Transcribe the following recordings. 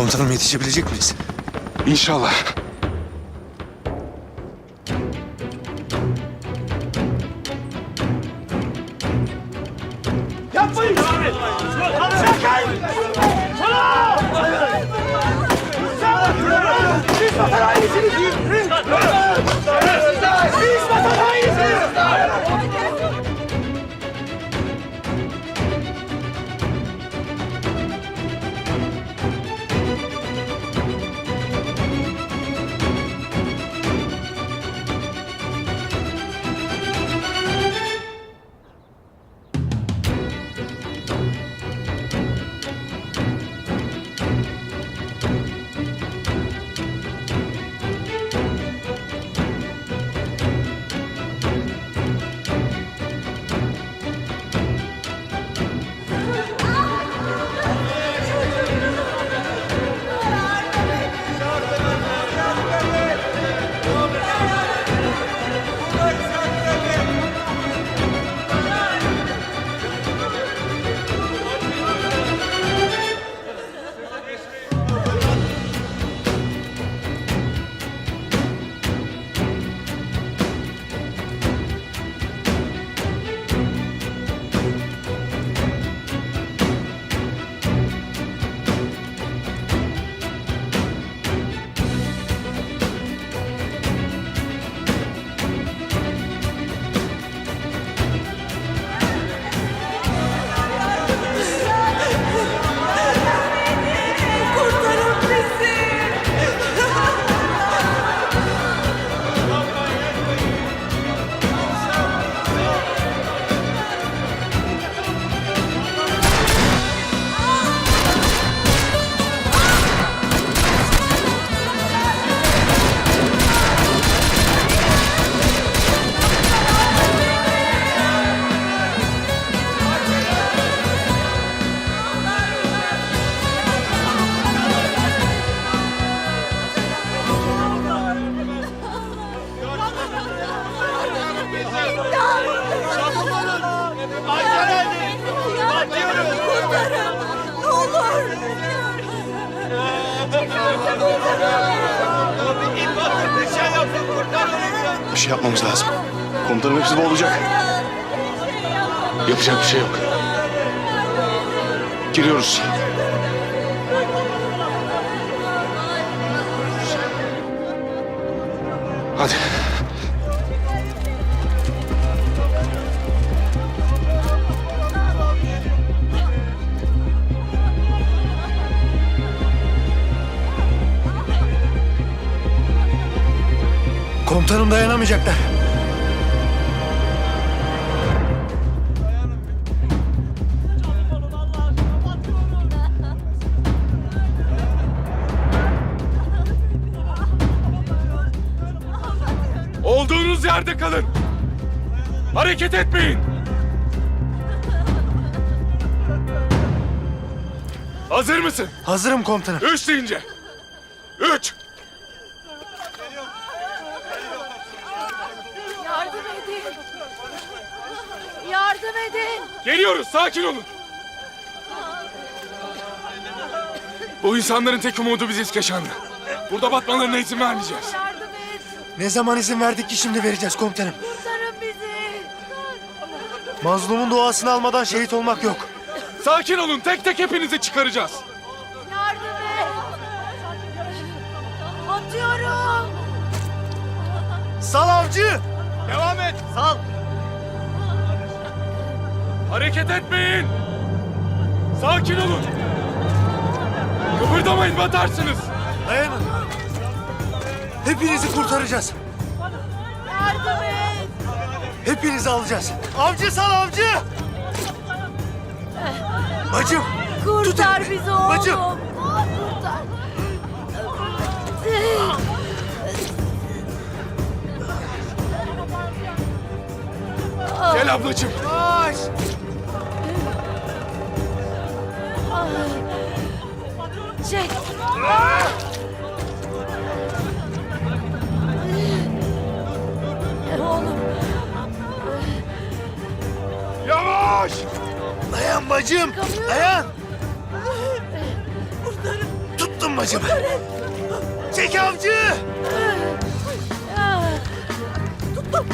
Komutanım yetişebilecek miyiz? İnşallah. Komutanım hepsi boğulacak. Yapacak bir şey yok. Giriyoruz. Hadi. Komutanım dayanamayacaklar. Yerde kalın. Hareket etmeyin. Hazır mısın? Hazırım komutanım. Üç deyince. Üç. Yardım edin. Yardım edin. Geliyoruz. Sakin olun. Bu insanların tek umudu biziz Keşanlı. Burada batmalarına izin vermeyeceğiz. Ne zaman izin verdik ki şimdi vereceğiz komutanım. Kurtarın bizi. Mazlumun duasını almadan şehit olmak yok. Sakin olun. Tek tek hepinizi çıkaracağız. Yardım et. Atıyorum. Sal avcı! Devam et. Sal! Hareket etmeyin. Sakin olun. Kıpırdamayın batarsınız. Dayanın. Hepinizi kurtaracağız. Yardım et. Hepinizi alacağız. Avcı sal avcı! Bacım! Kurtar elimi. bizi oğlum. Bacım. Kurtar. Gel ablacığım. Yavaş! Çek. Oğlum. Yavaş. Dayan bacım! Dayan! Tuttum bacım. Çek avcı. Komutanım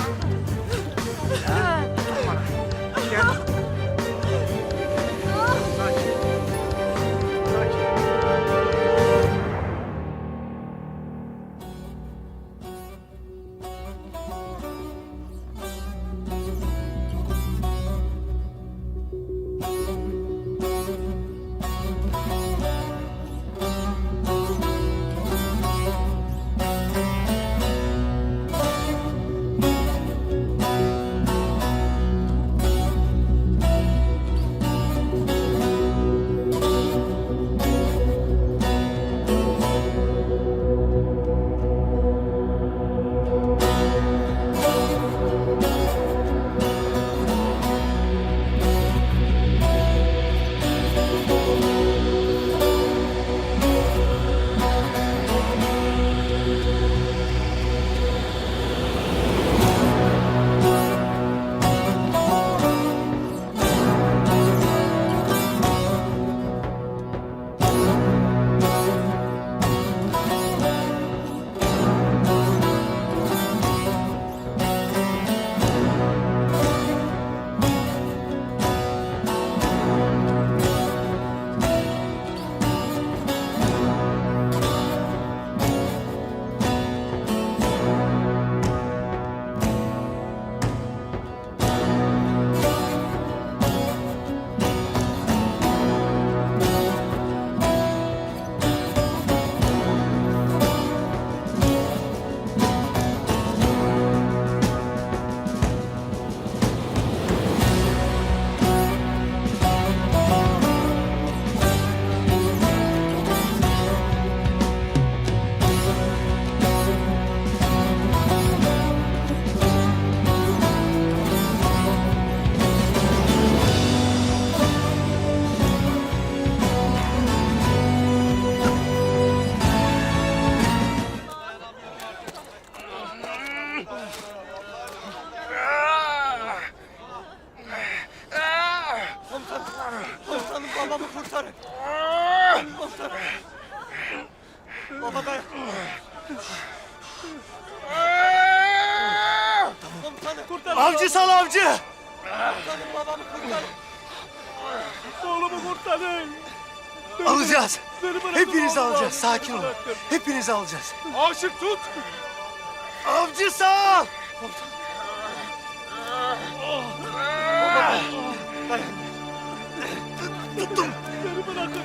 Alacağız. Hepinizi alacağız. Sakin olun. Hepinizi alacağız. Aşık tut. Avcı sal. Beni bırakın.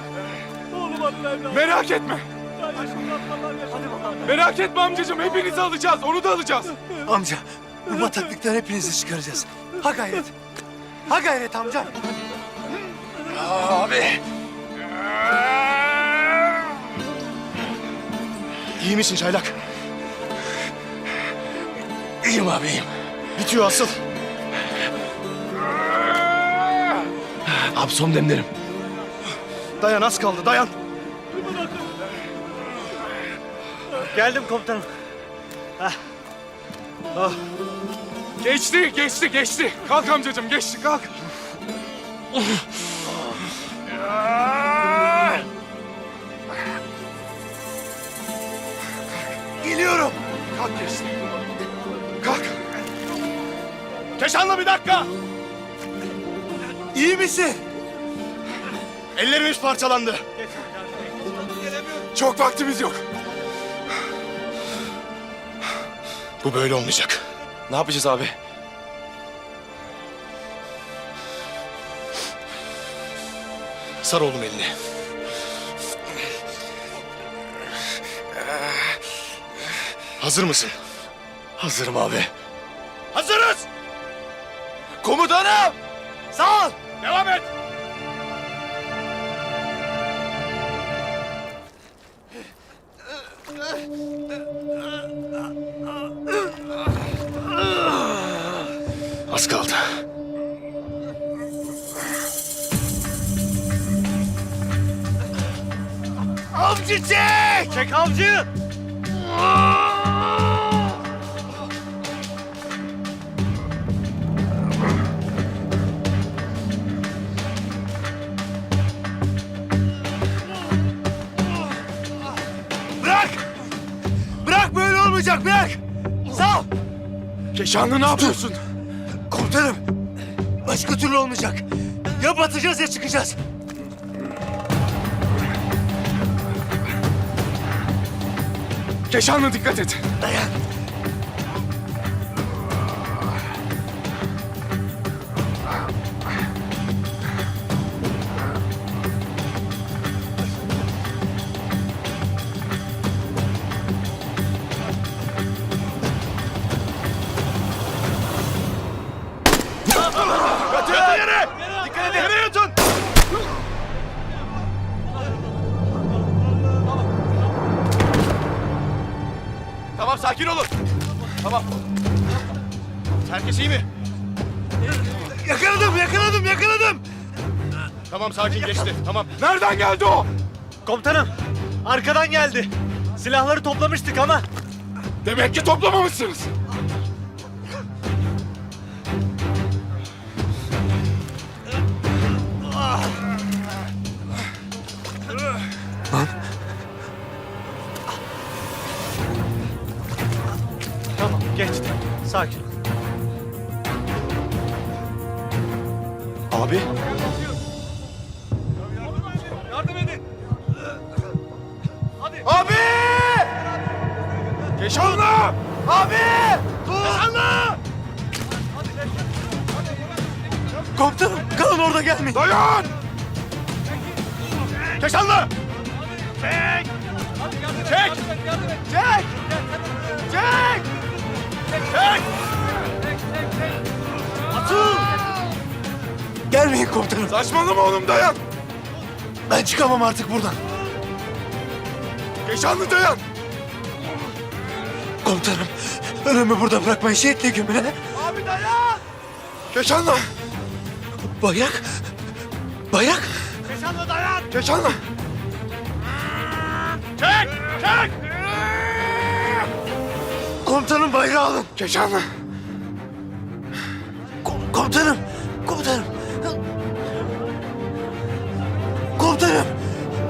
Oğlum evladım. Merak etme. Hadi bakalım. Merak etme amcacığım. Hepinizi alacağız. Onu da alacağız. Amca bu bataklıktan hepinizi çıkaracağız. Ha gayret. Ha gayret amca. Abi. İyi misin Çaylak? İyiyim abi iyiyim. Bitiyor asıl. Abi son demlerim. Dayan az kaldı dayan. Geldim komutanım. Geçti, geçti, geçti. Kalk amcacığım, geçti, kalk. Kalk geçti. Kalk. Keşanlı bir dakika. İyi misin? Ellerimiz parçalandı. Çok vaktimiz yok. Bu böyle olmayacak. Ne yapacağız abi? Sar oğlum elini. Hazır mısın? Hazırım abi. Hazırız! Komutanım! Sağ ol! Devam et! Az kaldı. Avcı çek! Çek avcı! Olmayacak bırak. Sal. Keşanlı ne yapıyorsun? Komutanım. Başka türlü olmayacak. Ya batacağız ya çıkacağız. Keşanlı dikkat et. Dayan. Tamam sakin geçti. Tamam. Nereden geldi o? Komutanım arkadan geldi. Silahları toplamıştık ama. Demek ki toplamamışsınız. Tamam geçti. Sakin ol. Abi! Keşanlı! Komutanım kalın orada gelmeyin. Dayan! Keşanlı! Çek! Çek! Çek! Çek! Çek! Gelmeyin komutanım. Saçmalama oğlum dayan! Ben çıkamam artık buradan. Keşanlı dayan! Komutanım ölümü burada bırakmayın şehitle gömüle. Abi dayan! Keşanlı! Bayrak. Bayrak. Keşanlı dayan. Keşanlı! Çek! Çek! Komutanım bayrağı alın. Keşanlı! Ko- komutanım. Komutanım. Komutanım.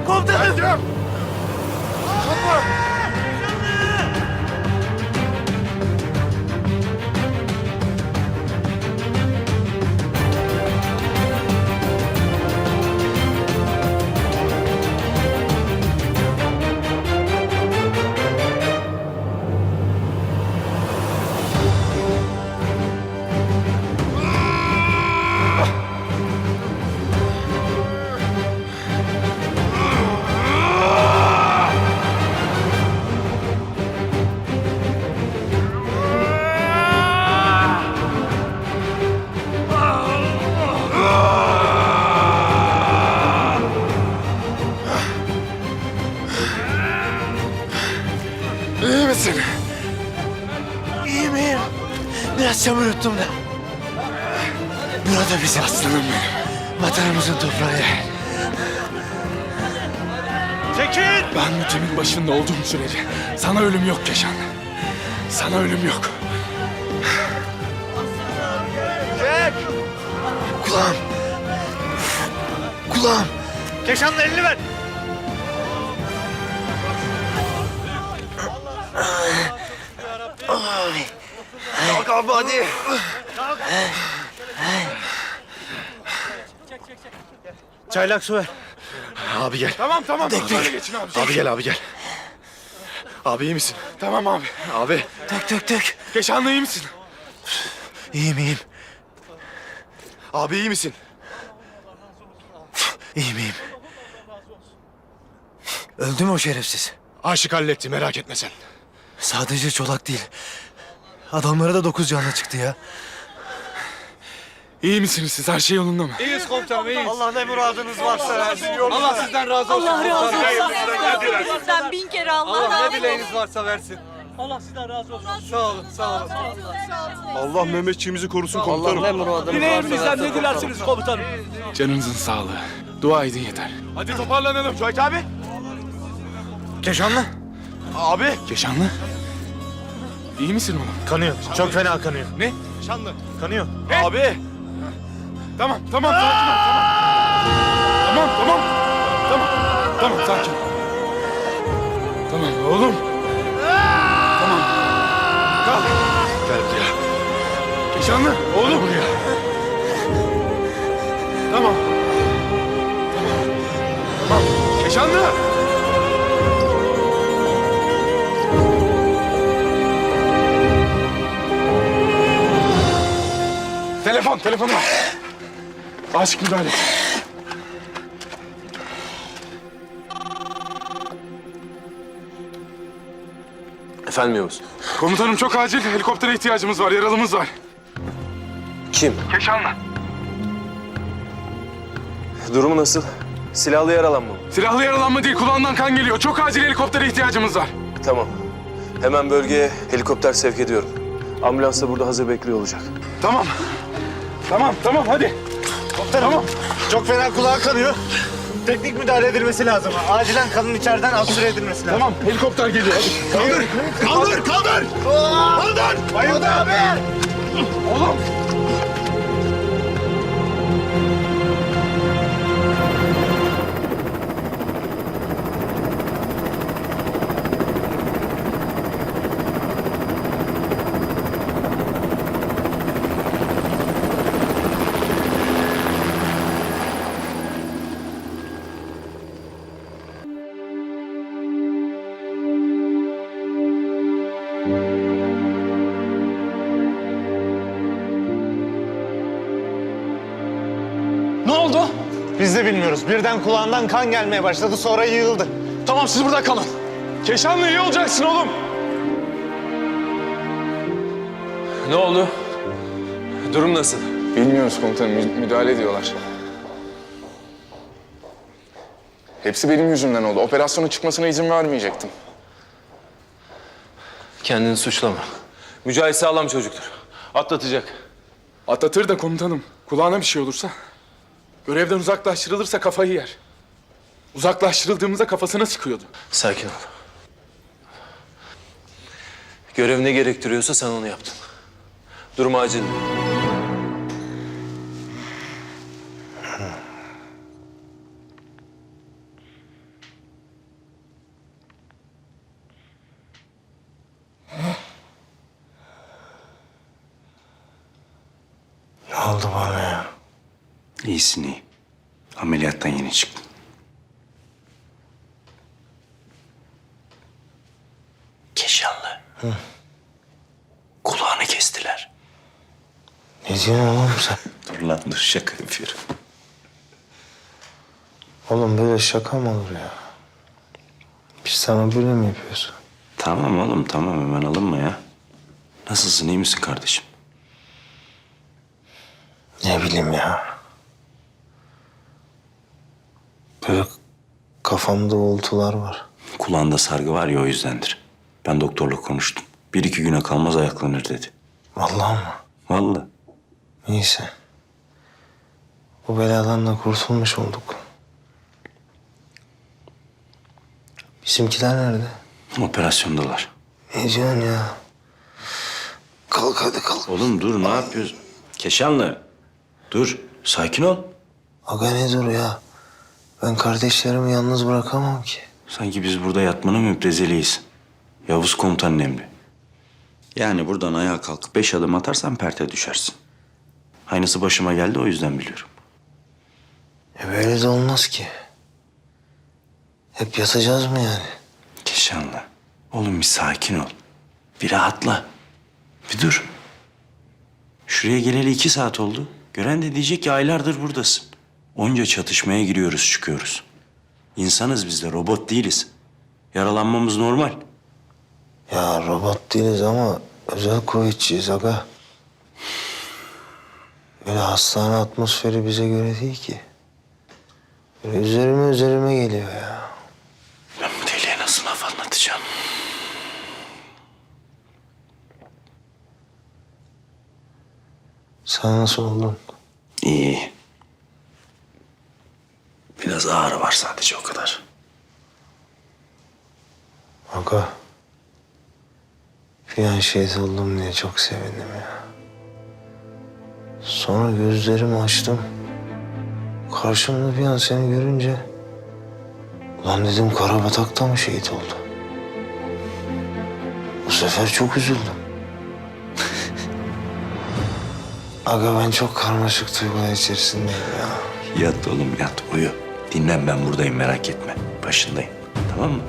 Komutanım. Geldim! Keşanlı! Misin? İyiyim iyiyim. Biraz çamur yuttum da. Burada bizim Aslanım benim. vatanımızın toprağı. Çekil. Ben mütemin başında olduğum sürece sana ölüm yok Keşan. Sana ölüm yok. Kulağım. Kulağım. Keşanlı elini ver. Abi hadi. Çaylak su ver. Abi gel. Tamam tamam. Tek Böyle tek. geçin abi. Abi gel abi gel. Abi iyi misin? Tamam abi. Abi. Dök dök dök. Keşanlı iyi misin? İyiyim iyiyim. Abi iyi misin? İyiyim iyiyim. Öldü mü o şerefsiz? Aşık halletti merak etme sen. Sadece çolak değil. Adamlara da dokuz canlı çıktı ya. İyi misiniz siz? Her şey yolunda mı? İyiyiz komutanım iyiyiz. Allah ne muradınız varsa versin. Allah sizden razı olsun. Allah razı olsun. Sizden bin kere Allah, Allah razı ne olsun. dileğiniz varsa versin. Allah sizden razı olsun. Sağ olun, sağ olun. Allah Mehmetçiğimizi korusun komutanım. Dileğimizden ne dilersiniz komutanım? Canınızın sağlığı. Dua edin yeter. Hadi toparlanalım. Şahit abi. Keşanlı. Abi. Keşanlı. İyi misin oğlum? Kanıyor. Çok fena kanıyor. Ne? Şanlı. Kanıyor. Ne? Abi. Tamam tamam sakin tamam. Tamam tamam. Tamam. Tamam sakin. Tamam oğlum. Tamam. Kalk. Gel buraya. Şanlı oğlum. Gel buraya. Tamam. Tamam. Tamam. Keşanlı. Telefon, telefonu ver. Aşık müdahale. Efendim Yavuz. Komutanım çok acil helikoptere ihtiyacımız var. Yaralımız var. Kim? Keşanlı. Durumu nasıl? Silahlı yaralanma mı? Silahlı yaralanma değil, kulağından kan geliyor. Çok acil helikoptere ihtiyacımız var. Tamam. Hemen bölgeye helikopter sevk ediyorum. Ambulans da burada hazır bekliyor olacak. Tamam. Tamam, tamam hadi. Tamam. Çok fena kulağı kanıyor. Teknik müdahale edilmesi lazım. Acilen kanın içeriden absüre edilmesi lazım. Tamam, helikopter geliyor. Hadi. Kaldır, kaldır! Kaldır! Bayıldı abi! Oğlum. Biz de bilmiyoruz. Birden kulağından kan gelmeye başladı sonra yığıldı. Tamam, siz burada kalın. Keşanlı iyi olacaksın oğlum. Ne oldu? Durum nasıl? Bilmiyoruz komutanım, mü- müdahale ediyorlar. Hepsi benim yüzümden oldu. Operasyonun çıkmasına izin vermeyecektim. Kendini suçlama. Mücahit sağlam çocuktur. Atlatacak. Atlatır da komutanım. Kulağına bir şey olursa. Görevden uzaklaştırılırsa kafayı yer. Uzaklaştırıldığımızda kafasına sıkıyordu. Sakin ol. Görev ne gerektiriyorsa sen onu yaptın. Durum acil. İyisin iyi. Ameliyattan yeni çıktın. Keşanlı. Kulağını kestiler. Ne diyorsun oğlum sen? Dur lan dur şaka yapıyorum. Oğlum böyle şaka mı olur ya? Biz sana böyle mi yapıyoruz? Tamam oğlum tamam hemen alınma ya. Nasılsın iyi misin kardeşim? Ne bileyim ya. Böyle kafamda uğultular var. Kulağında sargı var ya o yüzdendir. Ben doktorla konuştum. Bir iki güne kalmaz ayaklanır dedi. Vallahi mı? Vallahi. Neyse. Bu beladan da kurtulmuş olduk. Bizimkiler nerede? Operasyondalar. Ne diyorsun ya? Kalk hadi kalk. Oğlum dur ne yapıyorsun? Keşanlı. Dur sakin ol. Aga ne dur ya? Ben kardeşlerimi yalnız bırakamam ki. Sanki biz burada yatmanın müptezeliyiz. Yavuz komutanın emri. Yani buradan ayağa kalkıp beş adım atarsan perte düşersin. Aynısı başıma geldi o yüzden biliyorum. E böyle de olmaz ki. Hep yatacağız mı yani? Keşanlı. Oğlum bir sakin ol. Bir rahatla. Bir dur. Şuraya geleli iki saat oldu. Gören de diyecek ki aylardır buradasın. Onca çatışmaya giriyoruz çıkıyoruz. İnsanız biz de robot değiliz. Yaralanmamız normal. Ya robot değiliz ama özel kuvvetçiyiz aga. Böyle hastane atmosferi bize göre değil ki. Böyle üzerime üzerime geliyor ya. Ben bu deliye nasıl laf anlatacağım? Sen nasıl oldun? İyi. Biraz ağrı var sadece o kadar. Aga. Bir an şehit oldum diye çok sevindim ya. Sonra gözlerimi açtım. Karşımda bir an seni görünce... Ulan dedim Karabatak'ta mı şehit oldu? Bu sefer çok üzüldüm. Aga ben çok karmaşık duygular içerisindeyim ya. Yat oğlum yat uyu. Dinlen ben buradayım merak etme. Başındayım. Tamam mı?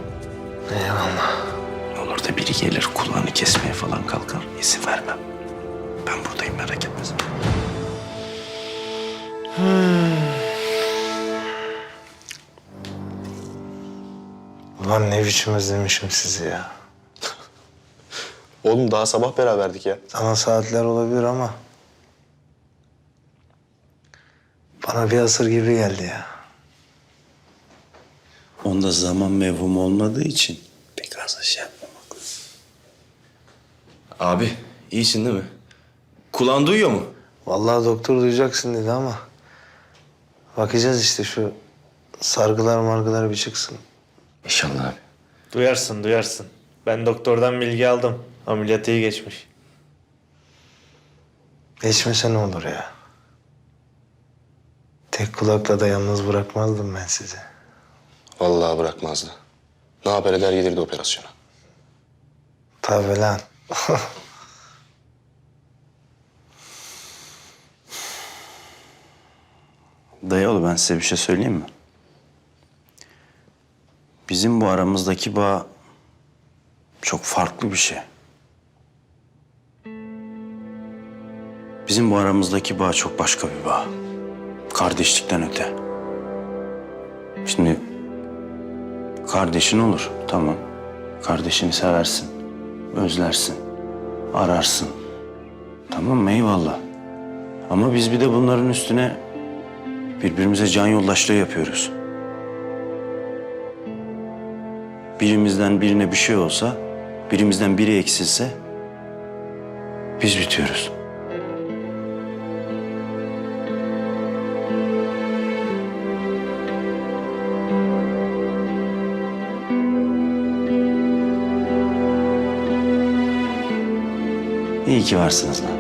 Eyvallah. Olur da biri gelir kulağını kesmeye falan kalkar. İzin vermem. Ben buradayım merak etme sen. Ulan ne biçim özlemişim sizi ya. Oğlum daha sabah beraberdik ya. Sana saatler olabilir ama... Bana bir asır gibi geldi ya. Onda zaman mevhum olmadığı için pek az şey yapmamak lazım. Abi iyisin değil mi? Kulağın duyuyor mu? Vallahi doktor duyacaksın dedi ama... Bakacağız işte şu sargılar margılar bir çıksın. İnşallah abi. Duyarsın, duyarsın. Ben doktordan bilgi aldım. Ameliyat iyi geçmiş. Geçmese ne olur ya. Tek kulakla da yalnız bırakmazdım ben sizi. Vallahi bırakmazdı. Ne haber eder gelirdi operasyona. Tabii lan. Dayıoğlu ben size bir şey söyleyeyim mi? Bizim bu aramızdaki bağ çok farklı bir şey. Bizim bu aramızdaki bağ çok başka bir bağ. Kardeşlikten öte. Şimdi kardeşin olur tamam. Kardeşini seversin, özlersin, ararsın. Tamam mı eyvallah. Ama biz bir de bunların üstüne Birbirimize can yoldaşlığı yapıyoruz. Birimizden birine bir şey olsa, birimizden biri eksilse biz bitiyoruz. İyi ki varsınız lan.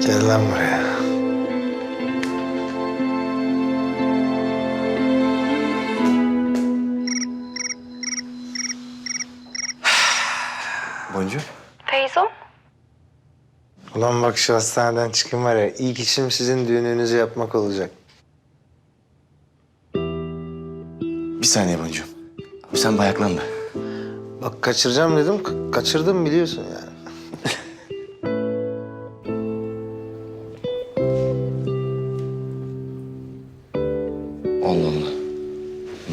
Gel lan buraya. Boncu. Feyzo? Ulan bak şu hastaneden çıkın var ya ilk işim sizin düğününüzü yapmak olacak. Bir saniye Boncu. Abi sen bayaklan da. Bak kaçıracağım dedim ka- kaçırdım biliyorsun yani. Allah Allah.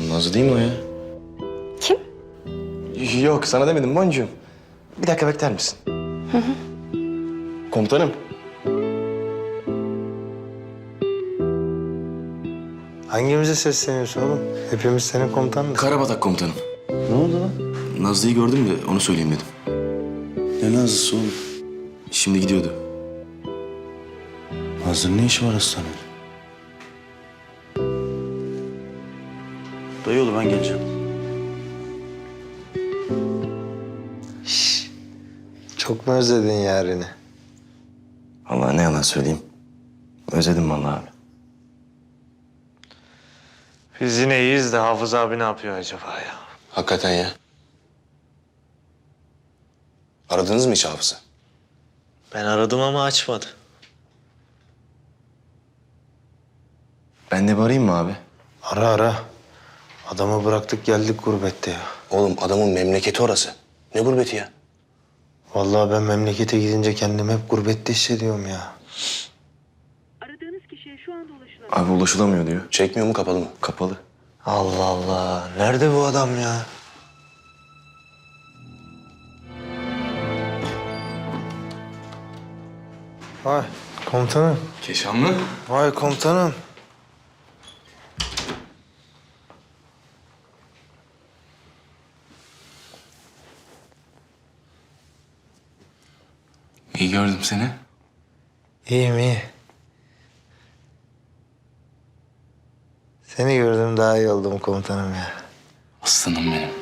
Nazlı değil mi o ya? Kim? Yok sana demedim Boncuğum. Bir dakika bekler misin? Komutanım. Hangimize sesleniyorsun oğlum? Hepimiz senin komutanız. Karabatak komutanım. Ne oldu lan? Nazlı'yı gördüm de onu söyleyeyim dedim. Ne nazlısı oğlum? Şimdi gidiyordu. Nazlı'nın ne işi var hastanede? Dayıoğlu ben geleceğim. Çok mu özledin yarini? Allah ne yalan söyleyeyim. Özledim vallahi abi. Biz yine iyiyiz de Hafız abi ne yapıyor acaba ya? Hakikaten ya. Aradınız mı hiç hafızı? Ben aradım ama açmadı. Ben de bir arayayım mı abi? Ara ara. Adamı bıraktık geldik gurbette ya. Oğlum adamın memleketi orası. Ne gurbeti ya? Vallahi ben memlekete gidince kendimi hep gurbette hissediyorum ya. Aradığınız kişiye şu anda ulaşılamıyor. Abi ulaşılamıyor diyor. Çekmiyor mu kapalı mı? Kapalı. Allah Allah. Nerede bu adam ya? Vay komutanım. Keşanlı. Vay komutanım. İyi gördüm seni. İyiyim iyi. Seni gördüm daha iyi oldum komutanım ya. Aslanım benim.